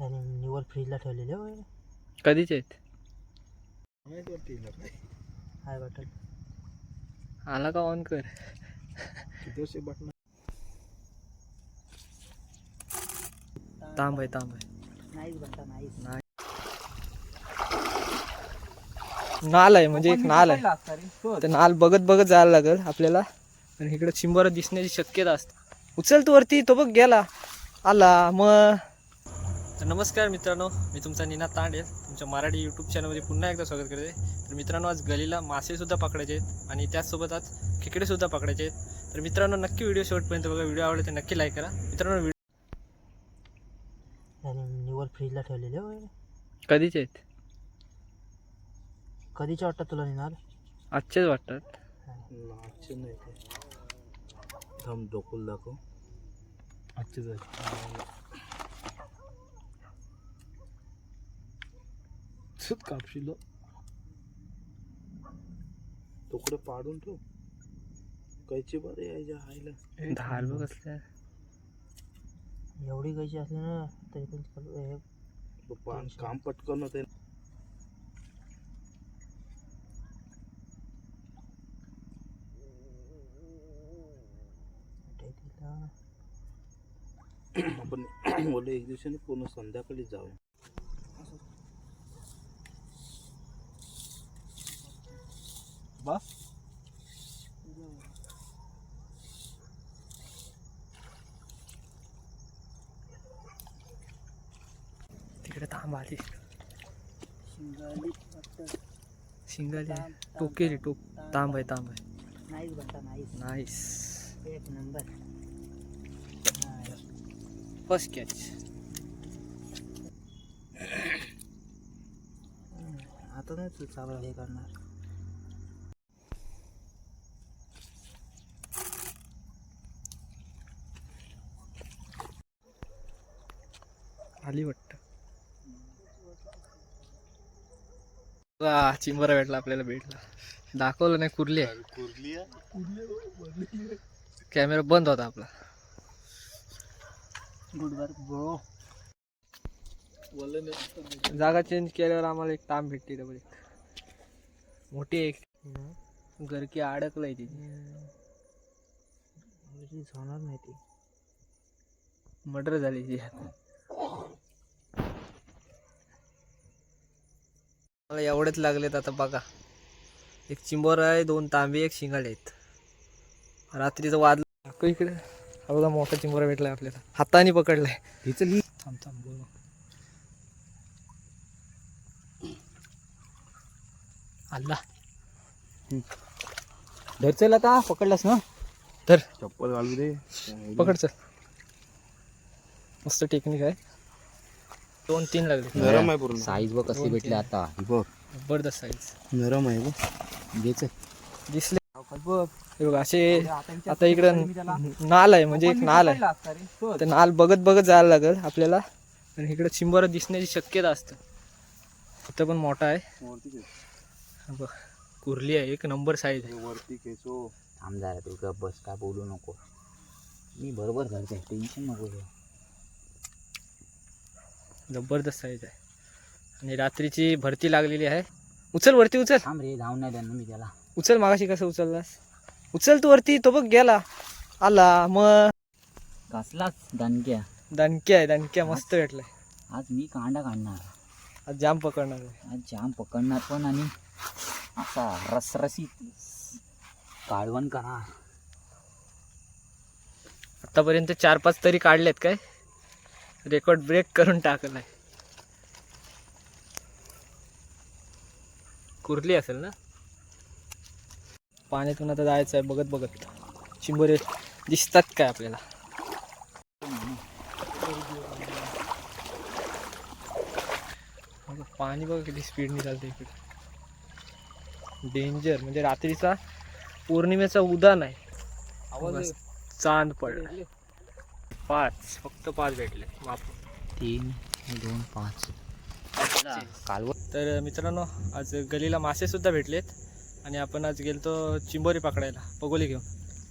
आणि निवड फ्रीजला ठेवलेले होय. कधीचे आहेत? आला का ऑन कर? तांब आहे तांब आहे नाहीच बंटा नाहीच. नाल आहे म्हणजे एक नाल आहे. ते नाल बघत बघत जायला लागेल आपल्याला. आणि इकडे चिंबोरा दिसण्याची शक्यता असते. उचल तू वरती तो बघ गेला. आला मग. तर नमस्कार मित्रांनो मी तुमचा निनाद तांडे. तुमच्या मराठी यूट्यूब चॅनलमध्ये पुन्हा एकदा स्वागत करते. तर मित्रांनो आज गलीला मासेसुद्धा पकडायचे आहेत आणि त्याचसोबत आज खेकडेसुद्धा पकडायचे आहेत. तर मित्रांनो नक्की व्हिडिओ शेवटपर्यंत बघा. व्हिडिओ आवडले तर नक्की लाईक करा. मित्रांनो व्हिडिओ आणि निवड फ्रीजला ठेवलेले कधीचे आहेत? कधीच्या वाटतं तुला नेणार आजचेच वाटतात. आजचे नाही थांब डोकूल दाखव. आजचेच सुत कापशील तुकडे पाडून ठेव कैची बरं यायच्या आईला धार बघ असल्या एवढी कैची असली ना तरी पण चालू काम पटकन होते आपण बोलले एक दिवसाने पूर्ण संध्याकाळी जाऊ बस तिकडे तांब आली शिंगाली टोकेली टोक तांब. आहे तांब आहे. नाहीच बंटा नाहीच. नाईस एक नंबर. फर्स्ट कॅच आता नाही तू चांगला हे करणार. आली वाटत. चिंबरा भेटला आपल्याला भेटला. दाखवलं नाही कुर्ली आहे. कॅमेरा बंद होता आपला. गुड ब्रो जागा चेंज केल्यावर आम्हाला एक तांब भेटते डबल एक. मोठी एक. गरकी अडकलाय तिथे होणार नाही ती मर्डर झाली ती. मला एवढेच लागलेत आता बघा. एक चिंबोर आहे दोन तांबे एक शिंगाडे आहेत. रात्रीचं वाद इकडे. हा बघा मोठा चिंबोरा भेटलाय आपल्याला. हाताने पकडलाय. हिचं थांब थांब बोल. आला धरचेल आता पकडलास ना? तर चप्पल घालू दे. पकड चल. मस्त टेक्निक आहे. दोन तीन लागले. नरम आहे पूर्ण. साईज बघ कसली भेटली आता. ही बघ. जबरदस्त साईज नरम आहे बघ. घ्यायचं दिसले. हे बघ असे आता इकडं नाल आहे म्हणजे एक नाल आहे. ते नाल बघत बघत जायला लागेल आपल्याला. आणि इकडे चिंबोरा दिसण्याची शक्यता असतं. इथं पण मोठा आहे. बघ कुर्ली आहे एक नंबर साईज आहे. वरती खेचो थांब जरा तू गप बस काय बोलू नको. मी बरोबर धरते टेन्शन नको घेऊ. जबरदस्त साईज आहे. आणि रात्रीची भरती लागलेली आहे. उचल वरती उचल. थांब रे धावून नाही देणार मी त्याला. उचल मागाशी कसं उचललास? उचल तू वरती तो बघ गेला. आला मग. कसलाच दणक्या. दणक्या आहे दणक्या मस्त भेटलाय. आज मी कांडा काढणार. आज जाम पकडणार आहे. आज जाम पकडणार पण आणि असा रसरशीत काळवण करणार आतापर्यंत चार पाच तरी काढलेत काय? रेकॉर्ड ब्रेक करून टाकलाय. कुर्ली असेल ना? पाण्यातून आता जायचं आहे बघत बघत. चिंबोरे दिसतात काय आपल्याला? पाणी बघा किती स्पीडने चालतं इकडे. डेंजर म्हणजे रात्रीचा पौर्णिमेचा उदान आहे. चांद पडला. पाच फक्त पाच भेटले. माप तीन दोन पाच. कालवण तर मित्रांनो आज गलीला मासे सुद्धा भेटलेत. आणि आपण आज गेलतो चिंबोरी पकडायला. पगोली घेऊन.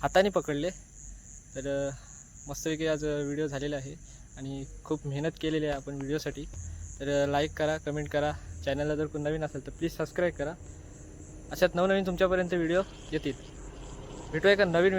हाताने पकडले. तर मस्तपैकी आज व्हिडिओ झालेला आहे. आणि खूप मेहनत केलेली आहे आपण व्हिडिओसाठी. तर लाईक करा कमेंट करा. चॅनलला जर कोण नवीन असेल तर प्लीज सबस्क्राईब करा. अशात नवनवीन तुमच्यापर्यंत व्हिडिओ येतील. भेटूया का नवीन व्हिडिओ